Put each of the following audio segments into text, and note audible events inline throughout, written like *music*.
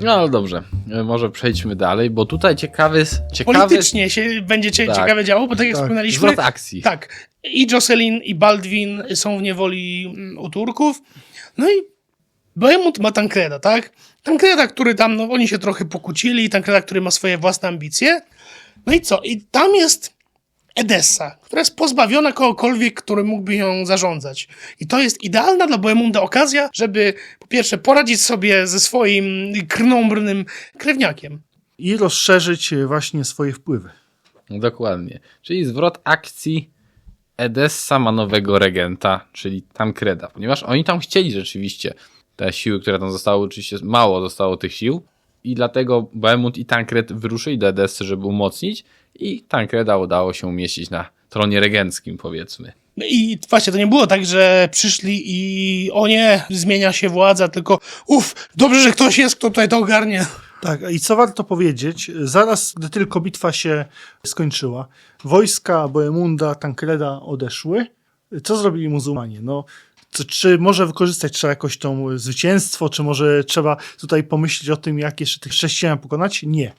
No dobrze, e, może przejdźmy dalej, bo tutaj ciekawy, ciekawy Politycznie się będzie Tak. ciekawe działo, bo tak jak Tak. wspominaliśmy, zwrot akcji. tak, i Jocelyn i Baldwin są w niewoli mm, u Turków, no i Bohemund ma Tankreda, tak? Tankreda, który tam, no oni się trochę pokłócili, Tankreda, który ma swoje własne ambicje, no i co? I tam jest Edessa, która jest pozbawiona kogokolwiek, który mógłby ją zarządzać. I to jest idealna dla Bohemunda okazja, żeby po pierwsze poradzić sobie ze swoim krnąbrnym krewniakiem. I rozszerzyć e, właśnie swoje wpływy. Dokładnie. Czyli zwrot akcji Edessa ma nowego regenta, czyli Tankreda, ponieważ oni tam chcieli rzeczywiście te siły, które tam zostały, oczywiście mało zostało tych sił i dlatego Bohemund i Tankred wyruszyli do Edessy, żeby umocnić i Tankreda udało się umieścić na tronie regenckim, powiedzmy. No I właśnie to nie było tak, że przyszli i o nie, zmienia się władza, tylko uff, dobrze, że ktoś jest, kto tutaj to ogarnie. Tak, i co warto powiedzieć, zaraz gdy tylko bitwa się skończyła, wojska Bohemunda, Tankreda odeszły, co zrobili muzułmanie? No, czy, czy może wykorzystać trzeba jakoś tą zwycięstwo, czy może trzeba tutaj pomyśleć o tym, jak jeszcze tych chrześcijan pokonać? Nie.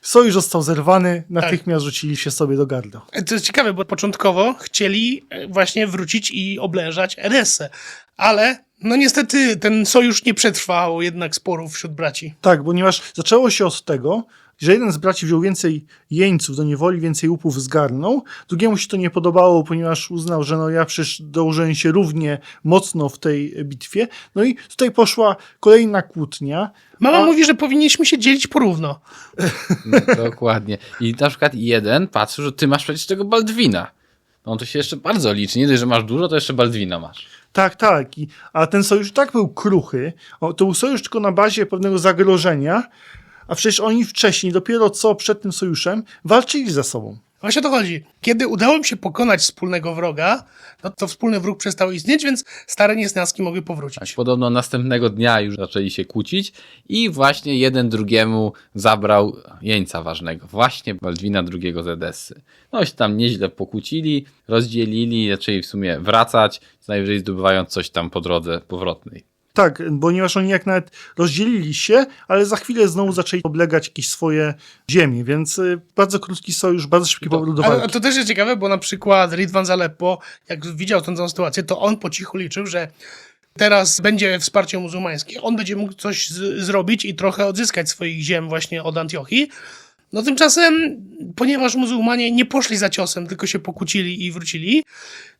Sojusz został zerwany, natychmiast rzucili się sobie do gardła. To jest ciekawe, bo początkowo chcieli e, właśnie wrócić i oblężać Edessę, ale no niestety ten sojusz nie przetrwał jednak sporów wśród braci. Tak, ponieważ zaczęło się od tego, że jeden z braci wziął więcej jeńców do niewoli, więcej łupów zgarnął. Drugiemu się to nie podobało, ponieważ uznał, że no ja przecież dołożyłem się równie mocno w tej bitwie. No i tutaj poszła kolejna kłótnia. Mama A- mówi, że powinniśmy się dzielić porówno. *laughs* Dokładnie. I na przykład jeden patrzył, że ty masz przecież tego Baldwina. No to się jeszcze bardzo liczy. Nie dość, że masz dużo, to jeszcze Baldwina masz. Tak, tak. I, a ten sojusz tak był kruchy. O, to był sojusz tylko na bazie pewnego zagrożenia, a przecież oni wcześniej, dopiero co przed tym sojuszem, walczyli ze sobą. Właśnie o to chodzi. Kiedy udało im się pokonać wspólnego wroga, no to wspólny wróg przestał istnieć, więc stare niesnaski mogły powrócić. Podobno następnego dnia już zaczęli się kłócić i właśnie jeden drugiemu zabrał jeńca ważnego. Właśnie Baldwina II z Edessy. No się tam nieźle pokłócili, rozdzielili, zaczęli w sumie wracać, co najwyżej zdobywając coś tam po drodze powrotnej. Tak, ponieważ oni jak nawet rozdzielili się, ale za chwilę znowu zaczęli oblegać jakieś swoje ziemie, więc y, bardzo krótki sojusz, bardzo szybki powrót do Ale walki. to też jest ciekawe, bo na przykład Ridwan Zaleppo, jak widział tę całą sytuację, to on po cichu liczył, że teraz będzie wsparcie muzułmańskie. On będzie mógł coś z- zrobić i trochę odzyskać swoich ziem właśnie od Antiochii. No tymczasem, ponieważ muzułmanie nie poszli za ciosem, tylko się pokłócili i wrócili,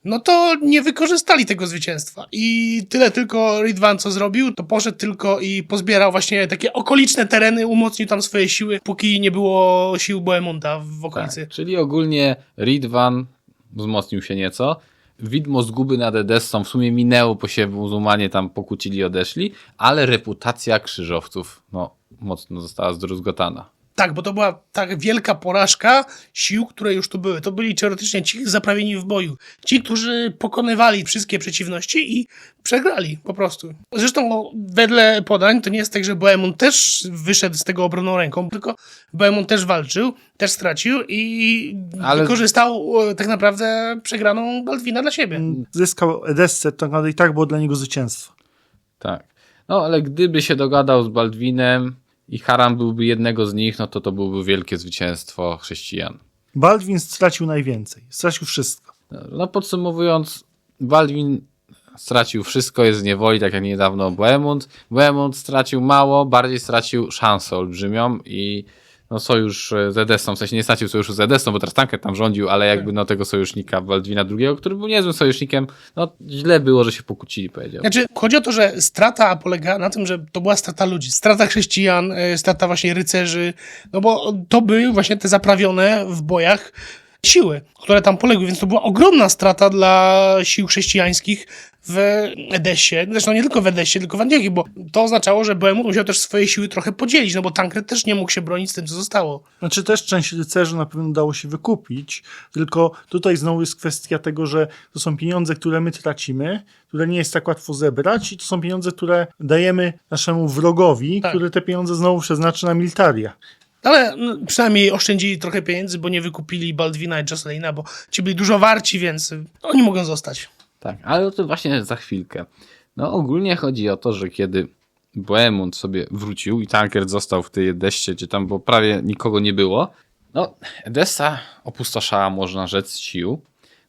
no to nie wykorzystali tego zwycięstwa. I tyle tylko Ridwan co zrobił, to poszedł tylko i pozbierał właśnie takie okoliczne tereny, umocnił tam swoje siły, póki nie było sił Bohemunda w okolicy. Tak, czyli ogólnie Ridwan wzmocnił się nieco. Widmo zguby nad Edessą w sumie minęło, bo się muzułmanie tam pokłócili, odeszli, ale reputacja krzyżowców no, mocno została zdruzgotana. Tak, bo to była tak wielka porażka sił, które już tu były. To byli teoretycznie ci zaprawieni w boju. Ci, którzy pokonywali wszystkie przeciwności i przegrali po prostu. Zresztą wedle podań to nie jest tak, że Bohemund też wyszedł z tego obronną ręką, tylko Bohemund też walczył, też stracił i Ale- wykorzystał e, tak naprawdę przegraną Baldwina dla siebie. Zyskał Edessę, to naprawdę i tak było dla niego zwycięstwo. Tak. No ale gdyby się dogadał z Baldwinem i Haram byłby jednego z nich, no to to byłoby wielkie zwycięstwo chrześcijan. Baldwin stracił najwięcej, stracił wszystko. No podsumowując, Baldwin stracił wszystko, jest w niewoli, tak jak niedawno Bohemund. Bohemund stracił mało, bardziej stracił szansę olbrzymią i no sojusz z Edessą, w sensie nie stracił sojuszu z Edessą, bo teraz Tanker tam rządził, ale jakby no tego sojusznika Baldwina II, który był niezłym sojusznikiem, no źle było, że się pokłócili, powiedział. Znaczy, chodzi o to, że strata polega na tym, że to była strata ludzi. Strata chrześcijan, e, strata właśnie rycerzy, no bo to były właśnie te zaprawione w bojach siły, które tam poległy, więc to była ogromna strata dla sił chrześcijańskich w Edessie. Zresztą nie tylko w Edessie, tylko w Antiochii, bo to oznaczało, że Bohemund musiał też swoje siły trochę podzielić, no bo Tankred też nie mógł się bronić z tym, co zostało. Znaczy też część rycerzy na pewno dało się wykupić, tylko tutaj znowu jest kwestia tego, że to są pieniądze, które my tracimy, które nie jest tak łatwo zebrać i to są pieniądze, które dajemy naszemu wrogowi, Tak. który te pieniądze znowu przeznaczy na militaria. Ale no, przynajmniej oszczędzili trochę pieniędzy, bo nie wykupili Baldwina i Jocelina, bo ci byli dużo warci, więc oni mogą zostać. Tak, ale o tym właśnie za chwilkę. No ogólnie chodzi o to, że kiedy Bohemund sobie wrócił i Tankred został w tej Edeście, gdzie tam bo prawie nikogo nie było, no Edessa opustoszała, można rzec, sił.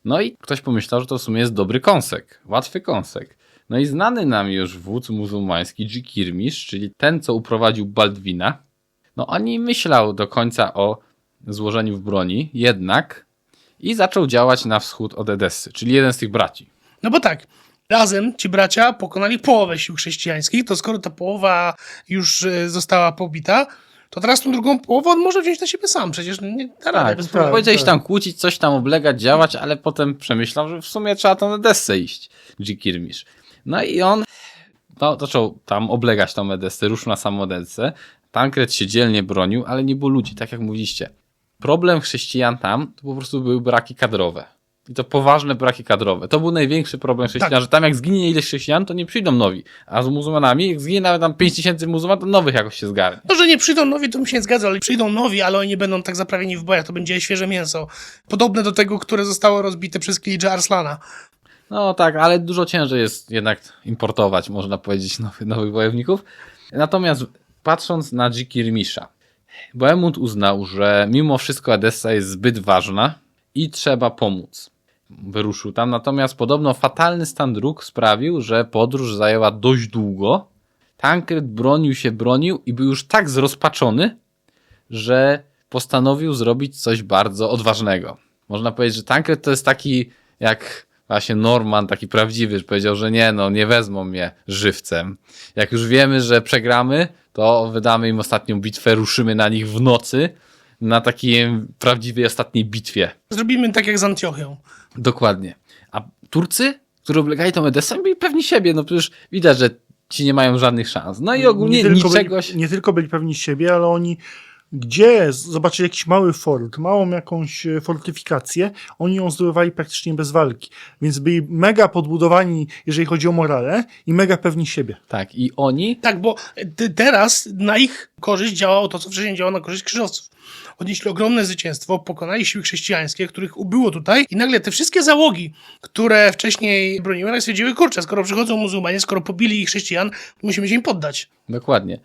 No i ktoś pomyślał, że to w sumie jest dobry kąsek, łatwy kąsek. No i znany nam już wódz muzułmański, Dżikirmisz, czyli ten, co uprowadził Baldwina, no nie myślał do końca o złożeniu w broni, jednak i zaczął działać na wschód od Edessy, czyli jeden z tych braci. No bo tak, razem ci bracia pokonali połowę sił chrześcijańskich, to skoro ta połowa już e, została pobita, to teraz tą drugą połowę on może wziąć na siebie sam, przecież nie da rady Tak, bez tak. problemu. powiedziałeś tam kłócić, coś tam oblegać, działać, ale potem przemyślał, że w sumie trzeba tą Edessę iść, Dżikirmisz. No i on no, zaczął tam oblegać tą Edessę, ruszył na samą Edessę. Tankred się dzielnie bronił, ale nie było ludzi, tak jak mówiliście. Problem chrześcijan tam to po prostu były braki kadrowe. I to poważne braki kadrowe. To był największy problem chrześcijan, Tak. że tam jak zginie ileś chrześcijan, to nie przyjdą nowi. A z muzułmanami, jak zginie nawet tam 5 tysięcy muzułman, to nowych jakoś się zgarnie. To, że nie przyjdą nowi, to mi się nie zgadza, ale przyjdą nowi, ale oni nie będą tak zaprawieni w bojach, to będzie świeże mięso. Podobne do tego, które zostało rozbite przez Kilidża Arslana. No tak, ale dużo ciężej jest jednak importować, można powiedzieć, nowy, nowych wojowników. Natomiast patrząc na Dżikirmisza, Bohemund uznał, że mimo wszystko Edessa jest zbyt ważna i trzeba pomóc. Wyruszył tam, natomiast podobno fatalny stan dróg sprawił, że podróż zajęła dość długo. Tankred bronił się, bronił i był już tak zrozpaczony, że postanowił zrobić coś bardzo odważnego. Można powiedzieć, że Tankred to jest taki jak właśnie Norman, taki prawdziwy, że powiedział, że nie, no nie wezmą mnie żywcem. Jak już wiemy, że przegramy, to wydamy im ostatnią bitwę, ruszymy na nich w nocy na takiej prawdziwej ostatniej bitwie. Zrobimy tak jak z Antiochią. Dokładnie. A Turcy, którzy oblegali tą Edessę, byli pewni siebie, no przecież widać, że ci nie mają żadnych szans. No i ogólnie tylko niczegoś... byli, nie tylko byli pewni siebie, ale oni gdzie zobaczyli jakiś mały fort, małą jakąś e, fortyfikację, oni ją zdobywali praktycznie bez walki. Więc byli mega podbudowani, jeżeli chodzi o morale i mega pewni siebie. Tak, i oni Tak, bo teraz na ich korzyść działało to, co wcześniej działało na korzyść krzyżowców. Odnieśli ogromne zwycięstwo, pokonali siły chrześcijańskie, których ubyło tutaj i nagle te wszystkie załogi, które wcześniej broniły, nagle stwierdziły, kurczę, skoro przychodzą muzułmanie, skoro pobili chrześcijan, musimy się im poddać. Dokładnie.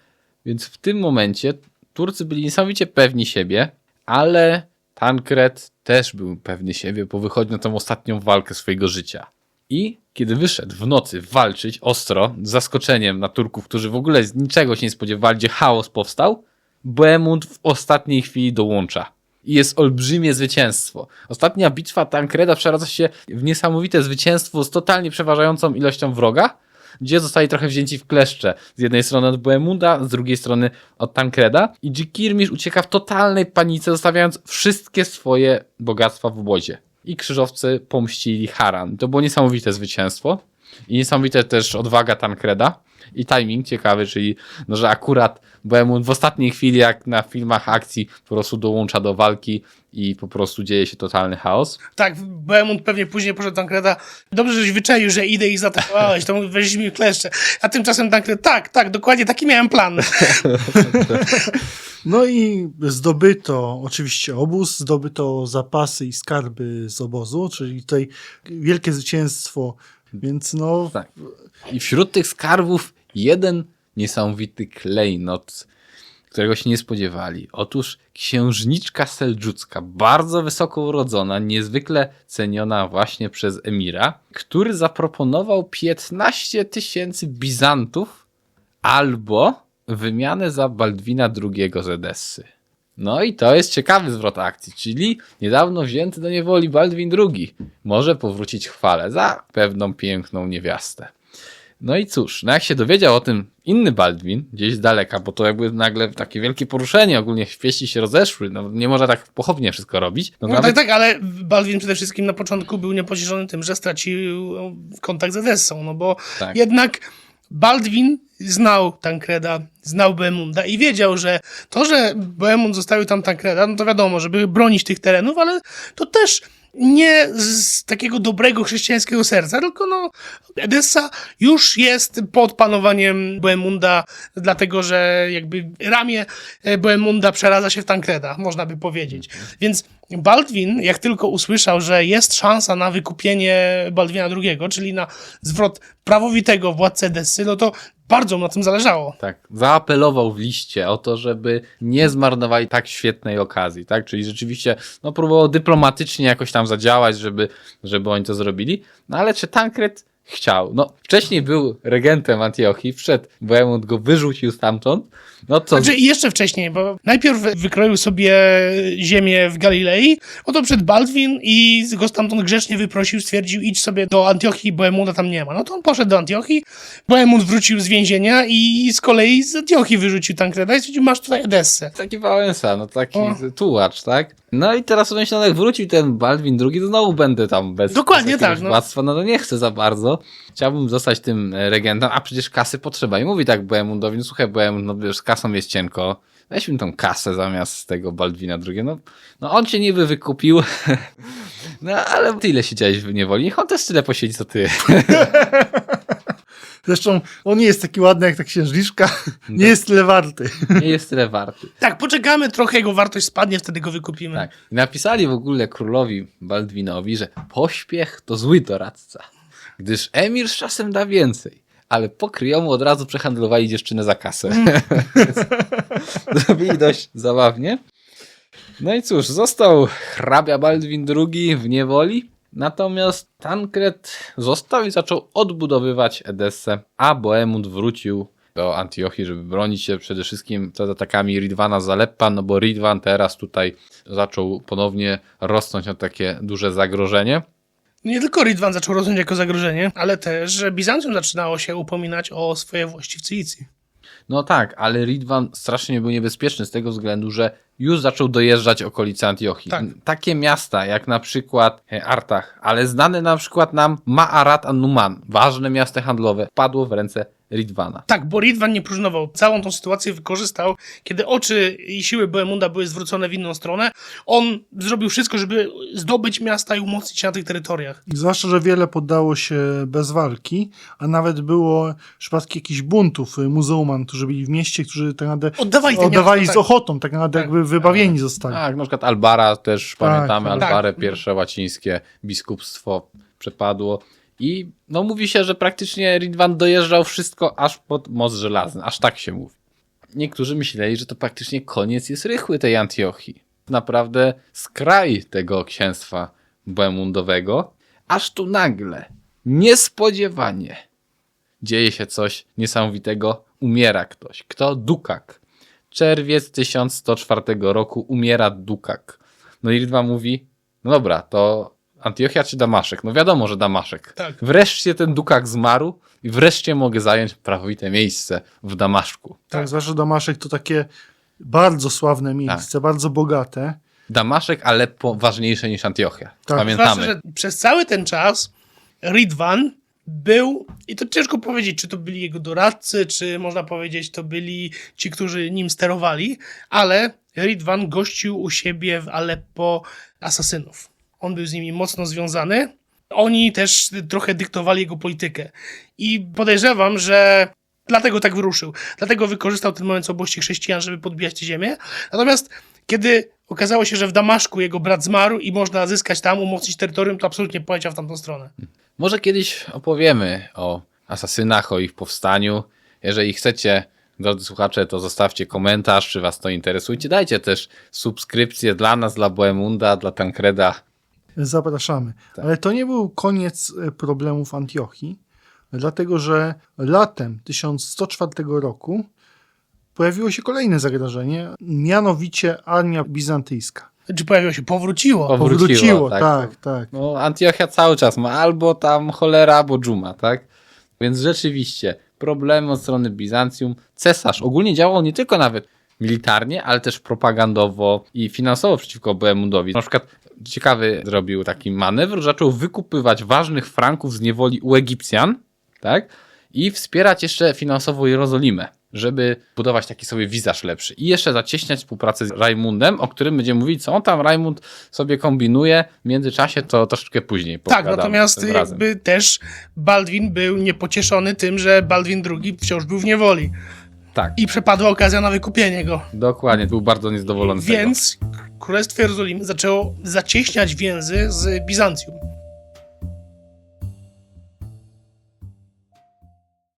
Więc w tym momencie Turcy byli niesamowicie pewni siebie, ale Tankred też był pewny siebie, bo wychodzi na tą ostatnią walkę swojego życia. I kiedy wyszedł w nocy walczyć ostro, z zaskoczeniem na Turków, którzy w ogóle z niczego się nie spodziewali, gdzie chaos powstał, Bohemund w ostatniej chwili dołącza. I jest olbrzymie zwycięstwo. Ostatnia bitwa Tankreda przeradza się w niesamowite zwycięstwo z totalnie przeważającą ilością wroga, gdzie zostali trochę wzięci w kleszcze. Z jednej strony od Bohemunda, z drugiej strony od Tankreda. I Dżikirmisz ucieka w totalnej panice, zostawiając wszystkie swoje bogactwa w obozie. I krzyżowcy pomścili Haran. To było niesamowite zwycięstwo. I niesamowite też odwaga Tankreda. I timing ciekawy, czyli no, że akurat Bohemund w ostatniej chwili, jak na filmach akcji, po prostu dołącza do walki i po prostu dzieje się totalny chaos. Tak, Bohemund pewnie później poszedł do Tankreda. Dobrze, żeś wyczaił, że idę i zaatakowałeś, to weźmy kleszcze. A tymczasem Tankred, tak, tak, dokładnie taki miałem plan. *laughs* No i zdobyto oczywiście obóz, zdobyto zapasy i skarby z obozu, czyli tutaj wielkie zwycięstwo, więc no Tak. I wśród tych skarbów jeden niesamowity klejnot, którego się nie spodziewali. Otóż księżniczka seldżucka, bardzo wysoko urodzona, niezwykle ceniona właśnie przez emira, który zaproponował 15 tysięcy bizantów albo wymianę za Baldwina II z Edessy. No i to jest ciekawy zwrot akcji, czyli niedawno wzięty do niewoli Baldwin II może powrócić chwale za pewną piękną niewiastę. No i cóż, no jak się dowiedział o tym inny Baldwin, gdzieś z daleka, bo to jakby nagle takie wielkie poruszenie, ogólnie wieści się rozeszły, no nie można tak pochopnie wszystko robić. No, No nawet, tak, tak, ale Baldwin przede wszystkim na początku był niepocieszony tym, że stracił kontakt z Edessą, no bo Tak. jednak Baldwin znał Tankreda, znał Bohemunda i wiedział, że to, że Bohemund zostawił tam Tankreda, no to wiadomo, żeby bronić tych terenów, ale to też nie z takiego dobrego chrześcijańskiego serca, tylko no Edessa już jest pod panowaniem Bohemunda, dlatego że jakby ramię e, Bohemunda przeradza się w Tankreda, można by powiedzieć. Więc Baldwin, jak tylko usłyszał, że jest szansa na wykupienie Baldwina II, czyli na zwrot prawowitego władcy Edessy, no to Bardzo mu na tym zależało. Tak, zaapelował w liście o to, żeby nie zmarnowali tak świetnej okazji, tak? Czyli rzeczywiście, no, próbował dyplomatycznie jakoś tam zadziałać, żeby, żeby oni to zrobili. No ale czy Tankred chciał? No, wcześniej był regentem Antiochii, wszedł, Bohemund go wyrzucił stamtąd. No to. Znaczy i jeszcze wcześniej, bo najpierw wykroił sobie ziemię w Galilei, oto przed Baldwin i go stamtąd grzecznie wyprosił, stwierdził idź sobie do Antiochii, Bohemunda tam nie ma. No to on poszedł do Antiochii, Bohemund wrócił z więzienia i z kolei z Antiochii wyrzucił Tankreda i stwierdził, masz tutaj Edessę. Taki Wałęsa, no taki O. tułacz, tak? No i teraz myślę, jak wrócił ten Baldwin II, to znowu będę tam bez, Dokładnie bez tak, no. władztwa, no to nie chcę za bardzo. Chciałbym zostać tym regentem, a przecież kasy potrzeba. I mówi tak Bohemundowi, no słuchaj Bohemund, no wiesz, kasą jest cienko, weź mi tą kasę zamiast tego Baldwina II. No, no on cię niby wykupił, *laughs* no ale ty ile siedziałeś w niewoli? Niech on też tyle posiedzi, co ty. *laughs* Zresztą on nie jest taki ładny jak ta księżniczka, *laughs* nie jest tyle warty. Nie jest tyle warty. Tak, poczekamy trochę, jego wartość spadnie, wtedy go wykupimy. Tak. I napisali w ogóle królowi Baldwinowi, że pośpiech to zły doradca, gdyż emir z czasem da więcej. Ale po kryjomu od razu przehandlowali dziewczynę za kasę. *laughs* Zrobili dość zabawnie. No i cóż, został hrabia Baldwin II w niewoli, natomiast Tankred został i zaczął odbudowywać Edessę, a Bohemund wrócił do Antiochii, żeby bronić się przede wszystkim przed atakami Ridwana z Aleppa, no bo Ridwan teraz tutaj zaczął ponownie rosnąć na takie duże zagrożenie. Nie tylko Ridwan zaczął rosnąć jako zagrożenie, ale też, że Bizancjum zaczynało się upominać o swoje włości w Cylicji. No tak, ale Ridwan strasznie był niebezpieczny z tego względu, że już zaczął dojeżdżać okolice Antiochii. Tak. Takie miasta jak na przykład e, Artach, ale znane na przykład nam Ma'arat an-Numan, ważne miasto handlowe, padło w ręce Ridwana. Tak, bo Ridwan nie próżnował. Całą tą sytuację wykorzystał. Kiedy oczy i siły Bohemunda były zwrócone w inną stronę, on zrobił wszystko, żeby zdobyć miasta i umocnić się na tych terytoriach. Zwłaszcza, że wiele poddało się bez walki, a nawet było przypadki jakichś buntów muzułman, którzy byli w mieście, którzy tak naprawdę Oddawali te oddawali z ochotą, tak naprawdę Tak. jakby wybawieni zostali. Tak, na przykład Albara też pamiętamy, tak. Albarę, Tak. pierwsze łacińskie biskupstwo przepadło. I no mówi się, że praktycznie Ridwan dojeżdżał wszystko aż pod most żelazny, aż tak się mówi. Niektórzy myśleli, że to praktycznie koniec jest rychły tej Antiochii. Naprawdę skraj tego księstwa Bohemundowego, aż tu nagle, niespodziewanie, dzieje się coś niesamowitego, umiera ktoś. Kto? Dukak. Czerwiec 1104 roku umiera Dukak. No i Ridwan mówi, no dobra, to Antiochia czy Damaszek? No wiadomo, że Damaszek. Tak. Wreszcie ten Dukak zmarł i wreszcie mogę zająć prawowite miejsce w Damaszku. Tak, zwłaszcza Damaszek to takie bardzo sławne miejsce, Tak. bardzo bogate. Damaszek, Aleppo ważniejsze niż Antiochia. Tak. Pamiętamy. Zwłaszcza, że przez cały ten czas Ridwan był, i to ciężko powiedzieć, czy to byli jego doradcy, czy można powiedzieć, to byli ci, którzy nim sterowali, ale Ridwan gościł u siebie w Aleppo asasynów. On był z nimi mocno związany. Oni też trochę dyktowali jego politykę. I podejrzewam, że dlatego tak wyruszył. Dlatego wykorzystał ten moment słabości chrześcijan, żeby podbijać tę ziemię. Natomiast kiedy okazało się, że w Damaszku jego brat zmarł i można zyskać tam, umocnić terytorium, to absolutnie poleciał w tamtą stronę. Może kiedyś opowiemy o asasynach, o ich powstaniu. Jeżeli chcecie, drodzy słuchacze, to zostawcie komentarz, czy was to interesuje. Dajcie też subskrypcję dla nas, dla Bohemunda, dla Tankreda. Zapraszamy. Tak. Ale to nie był koniec e, problemów Antiochii, dlatego że latem 1104 roku pojawiło się kolejne zagrożenie, mianowicie armia bizantyjska. Czy pojawiło się, powróciło. Powróciło, Powróciło, tak. tak, tak. No, Antiochia cały czas ma albo tam cholera, albo dżuma, tak? Więc rzeczywiście problemy od strony Bizancjum. Cesarz ogólnie działał nie tylko nawet militarnie, ale też propagandowo i finansowo przeciwko Bohemundowi. Na przykład ciekawy zrobił taki manewr, zaczął wykupywać ważnych Franków z niewoli u Egipcjan, tak? I wspierać jeszcze finansowo Jerozolimę, żeby budować taki sobie wizaż lepszy. I jeszcze zacieśniać współpracę z Rajmundem, o którym będziemy mówić, co on tam Rajmund sobie kombinuje. W międzyczasie to troszeczkę później Tak, natomiast jakby też Baldwin był niepocieszony tym, że Baldwin II wciąż był w niewoli. Tak, I przepadła okazja na wykupienie go. dokładnie, był bardzo niezadowolony. Więc Królestwo Jerozolimy zaczęło zacieśniać więzy z Bizancjum.